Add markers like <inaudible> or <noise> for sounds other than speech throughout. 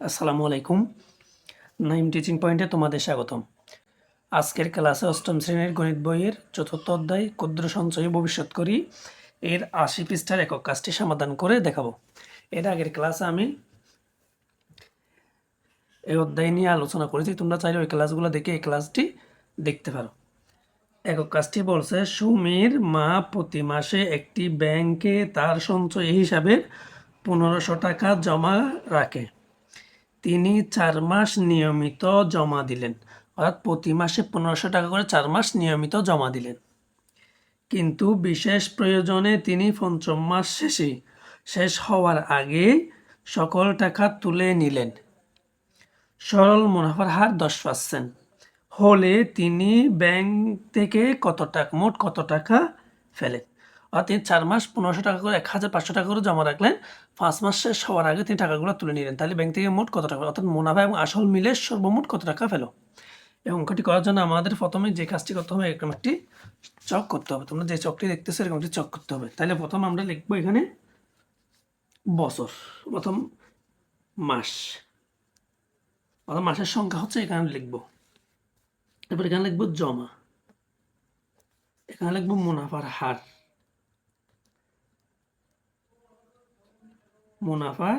আসসালামু আলাইকুম। নাইম টিচিং পয়েন্টে তোমাদের স্বাগতম। আজকের ক্লাসে অষ্টম শ্রেণির গণিত বইয়ের চতুর্থ অধ্যায় ক্ষুদ্র সঞ্চয় ভবিষ্যৎ করি। এর আশি পৃষ্ঠার একক কাজটি সমাধান করে দেখাবো। এর আগের ক্লাসে আমি এই অধ্যায় নিয়ে আলোচনা করেছি। তোমরা চাইলে ওই ক্লাসগুলো দেখে এই ক্লাসটি দেখতে পারো। একক কাজটি বলছে, সুমির মা প্রতি মাসে একটি ব্যাংকে তার সঞ্চয় হিসাবে পনেরোশো টাকা জমা রাখে। তিনি চার মাস নিয়মিত জমা দিলেন। অর্থাৎ প্রতি মাসে পনেরোশো টাকা করে চার মাস নিয়মিত জমা দিলেন। কিন্তু বিশেষ প্রয়োজনে তিনি পঞ্চম মাস শেষে শেষ হওয়ার আগে সকল টাকা তুলে নিলেন। সরল মুনাফার হার দশ পার্সেন্ট। হলে তিনি ব্যাংক থেকে কত টাকা মোট কত টাকা ফেলেন? অর্থাৎ তিনি চার মাস পনেরোশো টাকা করে, এক হাজার পাঁচশো টাকা করে জমা রাখলেন। পাঁচ মাস শেষ হওয়ার আগে তিনি টাকাগুলো তুলে নিলেন। তাহলে ব্যাংক থেকে মোট কত টাকা? অর্থাৎ মুনাফা এবং আসল মিলে সর্বমোট কত টাকা ফেলো এই অঙ্কটি করার জন্য আমাদের প্রথমে যে কাজটি করতে হবে, এরকম একটি চক করতে হবে। তোমরা যে চকটি দেখতেছো, এরকম একটি চক করতে হবে। তাহলে প্রথম আমরা লিখব এখানে বছর। প্রথম মাস। অর্থাৎ মাসের সংখ্যা হচ্ছে এখানে লিখব। তারপর এখানে লিখব জমা। এখানে লিখব মুনাফার হার। মুনাফার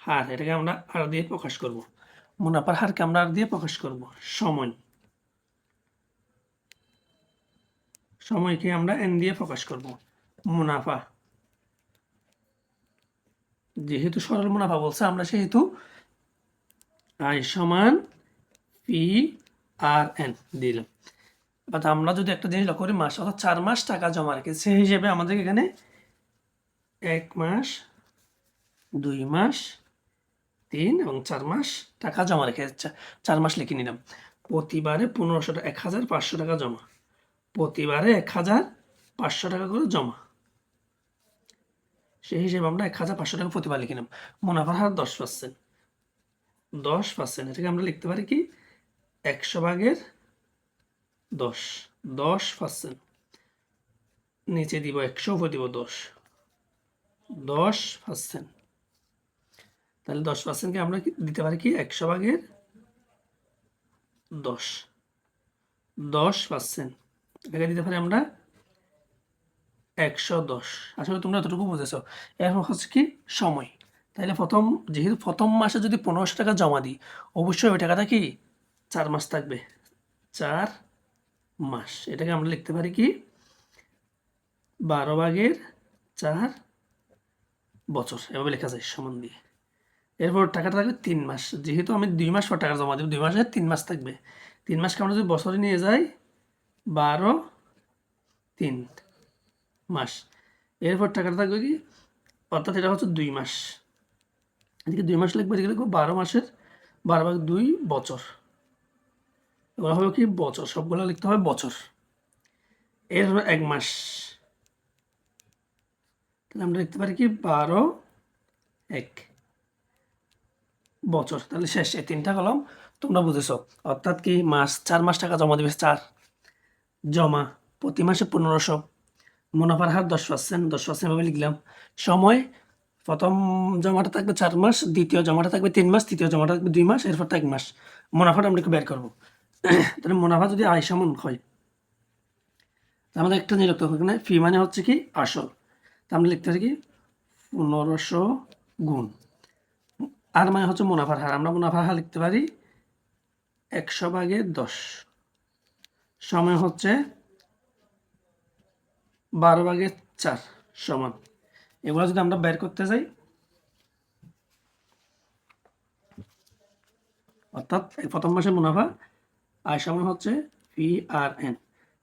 হার, এটাকে আমরা আর দিয়ে প্রকাশ করব। মুনাফার হারকে আমরা আর দিয়ে প্রকাশ করব। সময়। সময়কে আমরা এন দিয়ে প্রকাশ করব। মুনাফা। যেহেতু সরল মুনাফা বলছে, আমরা সেহেতু আই সমান পি আর এন দিলাম। আমরা যদি একটা জিনিস লক্ষ্য করি, মাস অর্থাৎ চার মাস টাকা জমা রেখে সেই হিসেবে আমাদের এখানে এক মাস, দুই মাস, তিন এবং চার মাস টাকা জমা রেখে চার মাস লিখে নিলাম। প্রতিবারে পনেরোশো টাকা এক হাজার পাঁচশো টাকা জমা। প্রতিবারে এক হাজার পাঁচশো টাকা করে জমা। সেই হিসেবে আমরা এক হাজার পাঁচশো টাকা প্রতিবার লিখে নিলাম। মুনাফার হার দশ পার্সেন্ট। দশ পার্সেন্ট। এটাকে আমরা লিখতে পারি কি? একশো ভাগের দশ। দশ পার্সেন্ট। নিচে দিব একশো, উপর দিব দশ। দশ পার্সেন্ট তাহলে দশ পার্সেন্টকে আমরা দিতে পারি কি? একশো ভাগের দশ। দশ পার্সেন্ট এটাকে দিতে পারি আমরা একশো দশ। আসলে তোমরা এতটুকু বুঝেছ। এরপর হচ্ছে কি? সময়। তাহলে প্রথম, যেহেতু প্রথম মাসে যদি পনেরোশো টাকা জমা দিই, অবশ্যই ওই টাকাটা কি? চার মাস থাকবে। চার মাস। এটাকে আমরা লিখতে পারি কি? বারো ভাগের চার বছর, এভাবে লেখা যায় সমান দিয়ে। এরপর টাকাটা থাকবে তিন মাস। যেহেতু আমি দুই মাস পর টাকা জমা দেবো, দুই মাসে তিন মাস থাকবে। তিন মাসকে আমরা যদি বছরে নিয়ে যাই, বারো তিন মাস। এরপর টাকাটা থাকবে কি? অর্থাৎ এটা হচ্ছে দুই মাস। এদিকে দুই মাস লিখব, এদিকে লিখব বারো মাসের, বারো ভাগ দুই বছর। এবার হবে কি? বছর। সবগুলো লিখতে হবে বছর। এর হলো এক মাস। তাহলে আমরা লিখতে পারি কি? বারো, এক বছর। তাহলে শেষ, এই তিনটা কলম তোমরা বুঝেছ। অর্থাৎ কি মাস, চার মাস টাকা জমা দিবে, চার। জমা প্রতি মাসে পনেরোশো। মুনাফার হার দশ পার্সেন্ট দশ পার্সেন্ট ভাবে লিখলাম। সময়, প্রথম জমাটা থাকবে চার মাস, দ্বিতীয় জমাটা থাকবে তিন মাস, তৃতীয় জমাটা থাকবে দুই মাস, এরপর তো এক মাস। মুনাফাটা আমরা একটু বের করব। <clears throat> তাহলে মুনাফা যদি আয় সমান হয় আমাদের একটা এখানে ফি মানে হচ্ছে কি? আসল। তা আমরা লিখতে পারি কি? পনেরোশো গুণ। আর মানে হচ্ছে মুনাফার হার। আমরা মুনাফার হার লিখতে পারি একশো ভাগে দশ। সময় হচ্ছে বারো ভাগে চার সমান। এগুলো যদি আমরা বের করতে যাই অর্থাৎ এই প্রথম মাসে মুনাফা আয় সময় হচ্ছে ফি আর এন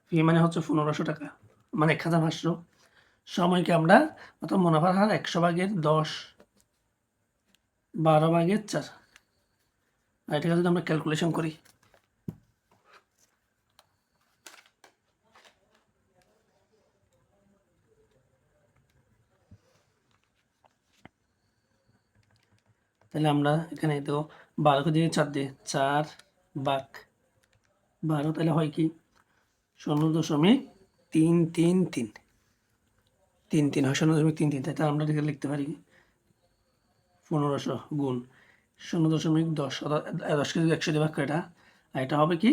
ফি মানে হচ্ছে পনেরোশো টাকা। মানে এক হাজার পাঁচশো। সময়কে আমরা অর্থাৎ মুনাফার হার একশো ভাগের দশ, বারো ভাগের চার। এটাকে যদি আমরা ক্যালকুলেশন করি, তাহলে আমরা এখানে দেখো বারোকে দিয়ে চার দিয়ে চার বাঘ বারো, তাহলে হয় কি? শূন্য দশমিক তিন তিন তিন। তিন তিন, হয় শূন্য দশমিক তিন তিন, তাই আমরা লিখতে পারি পনেরোশো গুণ শূন্য দশমিক দশ দশকে যদি একশো ভাগ এটা। আর এটা হবে কি?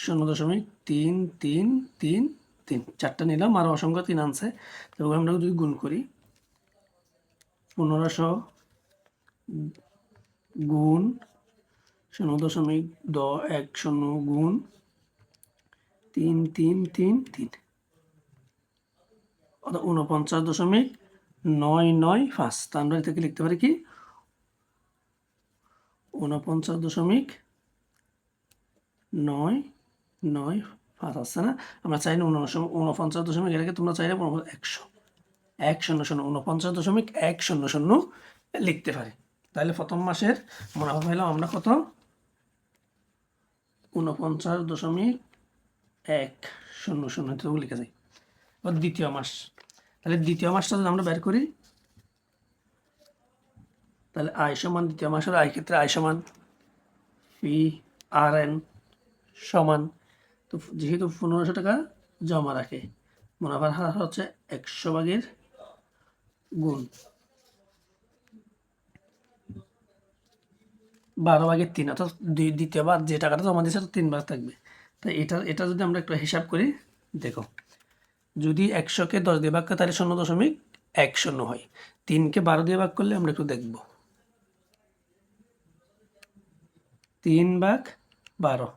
শূন্য দশমিক তিন তিন তিন তিন। চারটা নিলাম আরও অসংখ্য তিন আনছে। তো আমরা যদি গুণ করি, পনেরোশো গুণ শূন্য দশমিক দ, এক শূন্য গুণ তিন তিন তিন তিন। অর্থাৎ উনপঞ্চাশ দশমিক নয় নয় পাঁচ। তা আমরা থেকে লিখতে পারি কি? উনপঞ্চাশ দশমিক নয় নয় পাঁচ। আসছে না? আমরা চাইলে উনপঞ্চাশ দশমিক, এটাকে তোমরা চাইলে একশো। এক শূন্য শূন্য উনপঞ্চাশ দশমিক এক শূন্য শূন্য লিখতে পারি। তাহলে প্রথম মাসের মুনাফা পাইলাম আমরা কত? উনপঞ্চাশ দশমিক এক শূন্য শূন্য লিখে যাই। দ্বিতীয় মাস। তাহলে দ্বিতীয় মাসটা যদি আমরা বের করি, তাহলে আয় সমান দ্বিতীয় মাসের আয় ক্ষেত্রে আয় সমান পি আর এন সমান। তো যেহেতু পনেরোশো টাকা জমা রাখে, মুনাফার হার হচ্ছে একশো ভাগের গুণ। বারো ভাগের তিন, অর্থাৎ দুই, দ্বিতীয়বার যে টাকাটা জমা দিয়েছে তো তিন ভাগ থাকবে। তাই এটা এটা যদি আমরা একটু হিসাব করি, দেখো। যদি একশোকে দশ দিয়ে ভাগ করে তাহলে শূন্য দশমিক এক শূন্য হয়। তিনকে বারো দিয়ে ভাগ করলে আমরা একটু দেখব। তিন ভাগ বারো।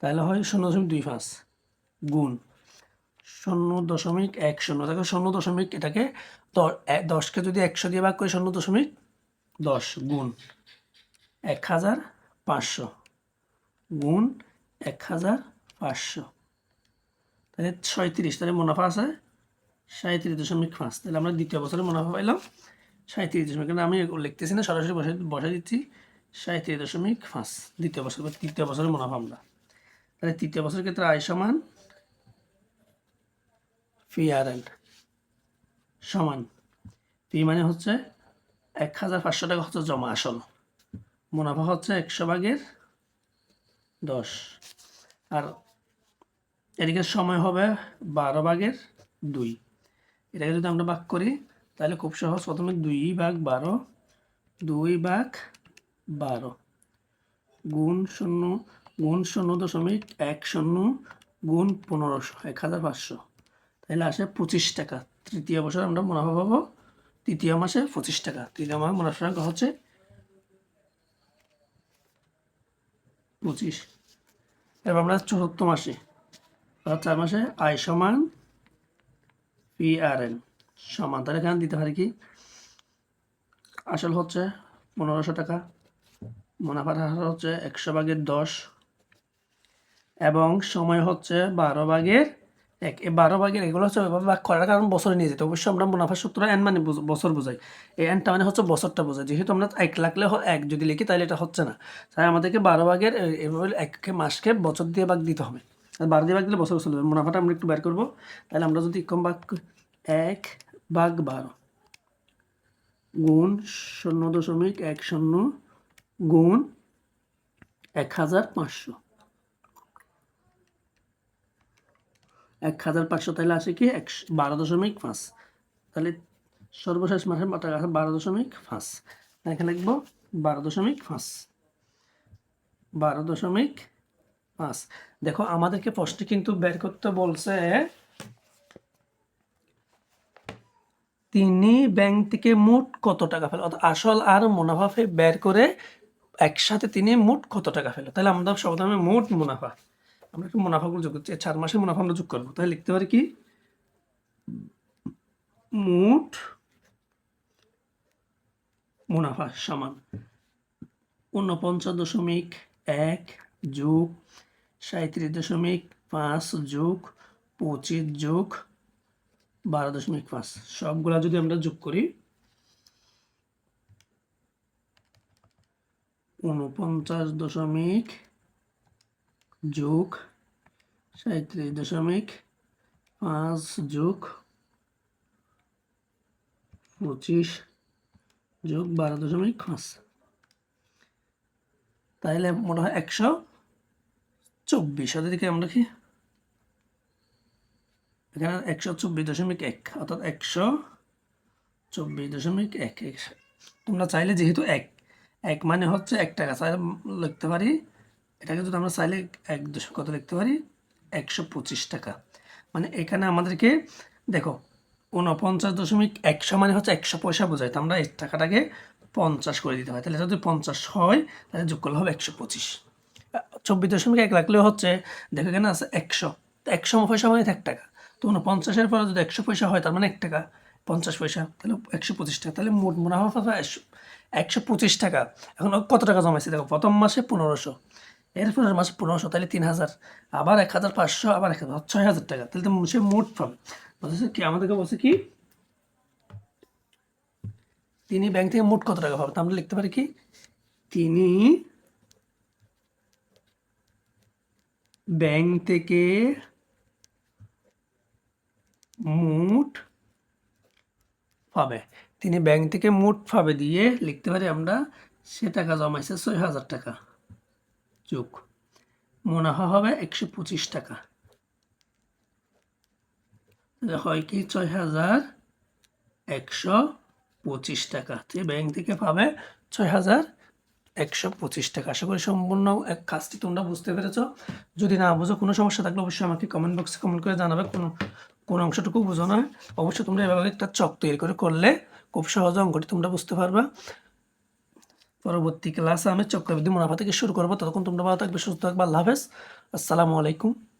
তাহলে হয় শূন্য দশমিক দুই পাঁচ গুণ শূন্য দশমিক এক শূন্য। তাকে শূন্য দশমিক এটাকে দশকে যদি একশো দিয়ে ভাগ করি শূন্য দশমিক দশ গুণ এক হাজার পাঁচশো। গুণ এক হাজার পাঁচশো। তাহলে ছয়ত্রিশ, তাহলে মুনাফা আছে সাঁত্রিশ দশমিক পাঁচ। তাহলে আমরা দ্বিতীয় বছরে মুনাফা পাইলাম সাঁত্রিশ দশমিক। কিন্তু আমি লিখতেছি না, সরাসরি বসে বসে দিচ্ছি সাঁত্রিশ দশমিক পাঁচ। দ্বিতীয় বছর তৃতীয় বছরের মুনাফা আমরা। তাহলে তৃতীয় বছরের ক্ষেত্রে আয় সমান ফি আর এন সমান পি মানে হচ্ছে এক হাজার পাঁচশো টাকা হচ্ছে জমা আসল মুনাফা হচ্ছে একশো ভাগের দশ। আর এদিকে সময় হবে বারো ভাগের দুই। এটাকে যদি আমরা ভাগ করি, তাহলে খুব সহজ। প্রথমে দুই ভাগ বারো, দুই ভাগ বারো। গুণ শূন্য গুণ শূন্য দশমিক এক শূন্য, গুণ পনেরোশো এক হাজার পাঁচশো। তাহলে আসে পঁচিশ টাকা। তৃতীয় বছর আমরা মুনাফা পাবো তৃতীয় মাসে পঁচিশ টাকা। তৃতীয় মাসে মুনাফা টাকা হচ্ছে পঁচিশ। এবার আমরা চতুর্থ মাসে অর্থাৎ চার মাসে আয় সমান পি সমান, তাহলে এখানে দিতে পারি কি? আসল হচ্ছে পনেরোশো টাকা, মুনাফার হার হচ্ছে একশো ভাগের দশ, এবং সময় হচ্ছে বারো ভাগের এক। বারো ভাগের এগুলো হচ্ছে ভাগ করার কারণ বছরে নিয়ে যেতে অবশ্যই আমরা মুনাফার সূত্র এন মানে বছর বোঝাই। এই এনটা মানে হচ্ছে বছরটা বোঝায় যেহেতু আমরা এক লাগলে এক যদি লিখি, তাহলে এটা হচ্ছে না। তাই আমাদেরকে বারো ভাগের এভাবে এককে মাসকে বছর দিয়ে ভাগ দিতে হবে। আর বারো দিয়ে ভাগ দিলে বছর চলবে মুনাফাটা আমরা একটু বের করব। তাহলে আমরা যদি কম ভাগ এক ভাগ বারো গুণ শূন্য দশমিক এক শূন্য গুণ এক হাজার পাঁচশো। এক হাজার পাঁচশো তাহলে আসে কি? এক বারো দশমিক পাঁচ। তাহলে সর্বশেষ মাসের টাকা আছে বারো দশমিক পাঁচ। এখানে লিখব বারো দশমিক পাঁচ। বারো দশমিক পাঁচ দেখো, আমাদেরকে প্রশ্নে কিন্তু বের করতে বলছে, তিনি ব্যাংক থেকে মোট কত টাকা ফেলে? অর্থাৎ আসল আর মুনাফা বের করে একসাথে তিনি মোট কত টাকা ফেলে? তাহলে আমরা সবসময় মোট মুনাফা, আমরা একটু মুনাফাগুলো যোগ করছি। চার মাসের মুনাফা আমরা যোগ করব। তাহলে লিখতে পারি কি? মোট মুনাফা সমান ঊনপঞ্চাশ দশমিক এক যোগ সাঁত্রিশ দশমিক পাঁচ যোগ পঁচিশ যোগ বারো দশমিক পাঁচ। সবগুলা যদি আমরা যোগ করি উনপঞ্চাশ দশমিক যোগ সাঁত্রিশ দশমিক পাঁচ যোগ পঁচিশ যোগ বারো দশমিক পাঁচ। তাহলে মনে হয় একশো। চব্বিশ ওদেরকে আমরা কি? এখানে একশো চব্বিশ দশমিক এক, অর্থাৎ একশো চব্বিশ দশমিক এক। এক তোমরা চাইলে যেহেতু এক এক মানে হচ্ছে এক টাকা, চাইলে লিখতে পারি, এটাকে যদি আমরা চাইলে এক দশমিক কত লিখতে পারি? একশো পঁচিশ টাকা। মানে এখানে আমাদেরকে, দেখো উনপঞ্চাশ দশমিক একশো মানে হচ্ছে একশো পয়সা বোঝায়, তো আমরা এই টাকাটাকে পঞ্চাশ করে দিতে হয় তাহলে যদি পঞ্চাশ হয়, তাহলে যোগ করলে হবে একশো পঁচিশ। চব্বিশ দশমিক এক লাগলেও হচ্ছে, দেখো এখানে আছে একশো। একশো পয়সা মানে এক টাকা। তো পঞ্চাশের পরে যদি একশো পয়সা হয়, তার মানে এক টাকা, পঞ্চাশ পয়সা, তাহলে একশো পঁচিশ টাকা। তাহলে মোট মুনাফা পাবে একশো পঁচিশ টাকা। এখন কত টাকা জমাইছে? দেখো, প্রথম মাসে পনেরোশো, এরপরের মাসে পনেরোশো, তাহলে তিন হাজার। আবার এক হাজার পাঁচশো, আবার এক হাজার, ছয় হাজার টাকা। তাহলে তো সে মোট পাবে। বলছে কি? আমাদেরকে বলছে কি? তিনি ব্যাংক থেকে মোট কত টাকা পাবে? আমরা লিখতে পারি কি? তিনি ব্যাংক থেকে মোট পাবে। তিনি ব্যাংক থেকে মোট পাবে দিয়ে লিখতে পারি আমরা, সে টাকা জমাইছে ছয় হাজার টাকা। যোগ। মুনাফা হবে একশো পঁচিশ টাকা। হয় কি ছয় হাজার একশো পঁচিশ টাকা। ব্যাংক থেকে পাবে ছয় হাজার একশো পঁচিশ টাকা। আশা করি সম্পূর্ণ এক কাজটি তোমরা বুঝতে পেরেছ। যদি না বুঝো কোনো সমস্যা থাকলে অবশ্যই আমাকে কমেন্ট বক্সে কমেন্ট করে জানাবে। কোনো, কোন অংশটুকু বুঝো না। অবশ্যই তোমরা এভাবে একটা চক তৈরি করে করলে খুব সহজে অঙ্কটি তোমরা বুঝতে পারবা। পরবর্তী ক্লাসে আমি চক্রবৃদ্ধি মুনাফা থেকে শুরু করব। ততক্ষণ তোমরা ভালো থাকবে, সুস্থ থাকবে। আল্লাহ হাফেজ। আসসালামু আলাইকুম।